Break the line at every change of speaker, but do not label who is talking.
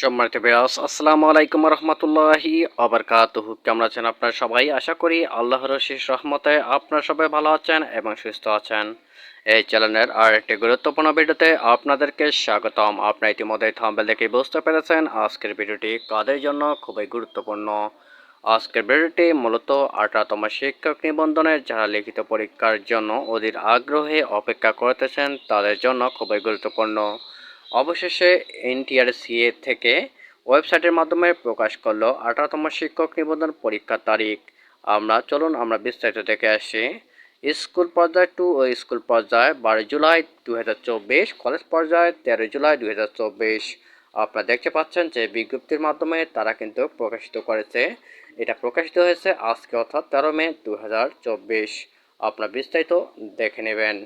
সম্মানিত আসসালামু আলাইকুম রহমতুল্লাহি আবরকাতুহু কেমন আছেন আপনারা সবাই? আশা করি আল্লাহর শেষ রহমতে আপনারা সবাই ভালো আছেন এবং সুস্থ আছেন। এই চ্যানেলের আর একটি গুরুত্বপূর্ণ ভিডিওতে আপনাদেরকে স্বাগতম। আপনারা ইতিমধ্যে থাম্বেল দেখে বুঝতে পেরেছেন, আজকের ভিডিওটি কাদের জন্য খুবই গুরুত্বপূর্ণ। আজকের ভিডিওটি মূলত আঠারোতম শিক্ষক নিবন্ধনের যারা লিখিত পরীক্ষার জন্য অধীর আগ্রহে অপেক্ষা করতেছেন, তাদের জন্য খুবই গুরুত্বপূর্ণ। অবশেষে এনটিআরসিএ থেকে ওয়েবসাইটের মাধ্যমে প্রকাশ করল আঠারোতম শিক্ষক নিবন্ধন পরীক্ষার তারিখ। আমরা, চলুন আমরা বিস্তারিত দেখে আসি। স্কুল পর্যায়ে টু ও স্কুল পর্যায়ে বারো জুলাই দু হাজার চব্বিশ, কলেজ পর্যায়ে তেরো জুলাই দু হাজার চব্বিশ। আপনারা দেখতে পাচ্ছেন যে বিজ্ঞপ্তির মাধ্যমে তারা কিন্তু প্রকাশিত করেছে। এটা প্রকাশিত হয়েছে আজকে অর্থাৎ তেরো মে দু হাজার চব্বিশ। আপনারা বিস্তারিত দেখে নেবেন।